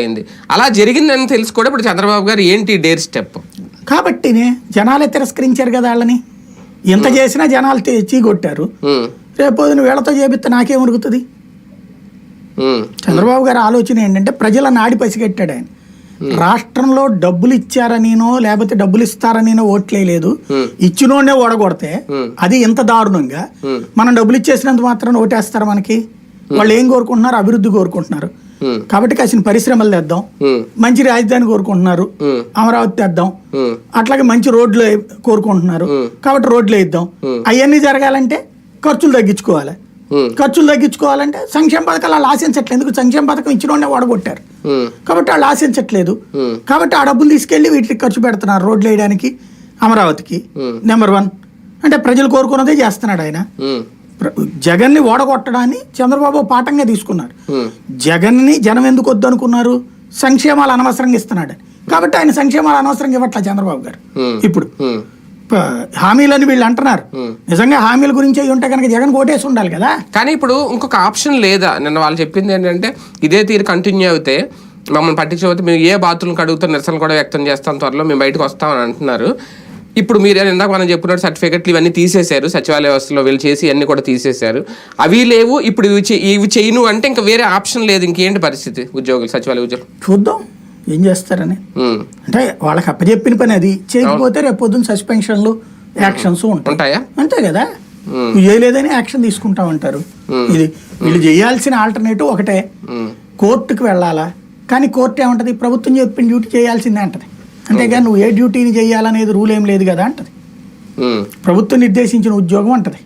అయింది. అలా జరిగిందని తెలుసు కూడా ఇప్పుడు చంద్రబాబు గారు ఏంటి డేర్ స్టెప్? కాబట్టినే జనాలే తిరస్కరించారు కదా వాళ్ళని. ఇంత చేసినా జనాలు తెచ్చి కొట్టారు రేపు పొద్దున వీళ్ళతో చేపిస్తే నాకేం ఉరుగుతుంది చంద్రబాబు గారి ఆలోచన ఏంటంటే ప్రజల నాడి పసిగట్టాడు ఆయన. రాష్ట్రంలో డబ్బులు ఇచ్చారనినో లేకపోతే డబ్బులు ఇస్తారనినో ఓట్లేదు ఇచ్చినోడే ఓడగొడితే అది ఇంత దారుణంగా? మనం డబ్బులు ఇచ్చేసినంత మాత్రం ఓటేస్తారు మనకి. వాళ్ళు ఏం కోరుకుంటున్నారు? అభివృద్ధి కోరుకుంటున్నారు. కాబట్టి కాసిన పరిశ్రమలు తెద్దాం. మంచి రాజధాని కోరుకుంటున్నారు. అమరావతి తెద్దాం. అట్లాగే మంచి రోడ్లు కోరుకుంటున్నారు. కాబట్టి రోడ్లు వేద్దాం. అవన్నీ జరగాలంటే ఖర్చులు తగ్గించుకోవాలి. ఖర్చులు తగ్గించుకోవాలంటే సంక్షేమ పథకాలు వాళ్ళు ఆశించట్లేదు. ఎందుకు? సంక్షేమ పథకం ఇచ్చిన వాడగొట్టారు కాబట్టి వాళ్ళు ఆశించట్లేదు. కాబట్టి ఆ డబ్బులు తీసుకెళ్ళి వీటికి ఖర్చు పెడుతున్నారు. రోడ్లు వేయడానికి అమరావతికి. Number one. అంటే ప్రజలు కోరుకున్నదే చేస్తున్నాడు ఆయన. జగన్ని ఓడగొట్టడాన్ని చంద్రబాబు పాఠంగా తీసుకున్నారు జగన్ని జనం ఎందుకు వద్దు అనుకున్నారు సంక్షేమాలు అనవసరంగా ఇస్తున్నాడు. కాబట్టి ఆయన సంక్షేమాలు అనవసరంగా ఇవ్వట్లే చంద్రబాబు గారు. ఇప్పుడు ప- హామీలని వీళ్ళు అంటున్నారు. నిజంగా హామీల గురించి అయి ఉంటే కనుక జగన్ ఓటేసి ఉండాలి కదా? కానీ ఇప్పుడు ఇంకొక ఆప్షన్ లేదా? నిన్న వాళ్ళు చెప్పింది ఏంటంటే ఇదే తీరు కంటిన్యూ అవుతే మమ్మల్ని పట్టించకపోతే మేము ఏ బాతులను కడుగుతూ నిరసన కూడా వ్యక్తం చేస్తాం త్వరలో మేము బయటకు వస్తామని అంటున్నారు. ఇప్పుడు మీరు ఇందాక మనం చెప్పినట్టు సర్టిఫికెట్లు ఇవన్నీ తీసేశారు సచివాలయ వ్యవస్థలో వీళ్ళు చేసి అన్ని కూడా తీసేశారు. అవి లేవు ఇప్పుడు ఇవి ఇవి చేయను అంటే ఇంకా వేరే ఆప్షన్ లేదు ఇంకేంటి పరిస్థితి ఉద్యోగులు సచివాలయ ఉద్యోగులు? చూద్దాం ఏం చేస్తారని. అంటే వాళ్ళకి అప్పచెప్పిన పని అది. చేయకపోతే రేపు పొద్దున్న సస్పెన్షన్లు యాక్షన్స్ ఉంటాయి. ఉంటాయా? అంతే కదా. నువ్వు చేయలేదని యాక్షన్ తీసుకుంటా ఉంటారు. ఇది వీళ్ళు చేయాల్సిన ఆల్టర్నేటివ్ ఒకటే. కోర్టుకు వెళ్ళాలా? కానీ కోర్టు ఏమంటది? ప్రభుత్వం చెప్పిన డ్యూటీ చేయాల్సిందే అంటది. అంతేగాని నువ్వు ఏ డ్యూటీని చేయాలనేది రూల్ ఏం లేదు కదా అంటది. ప్రభుత్వం నిర్దేశించిన ఉద్యోగం అంటది.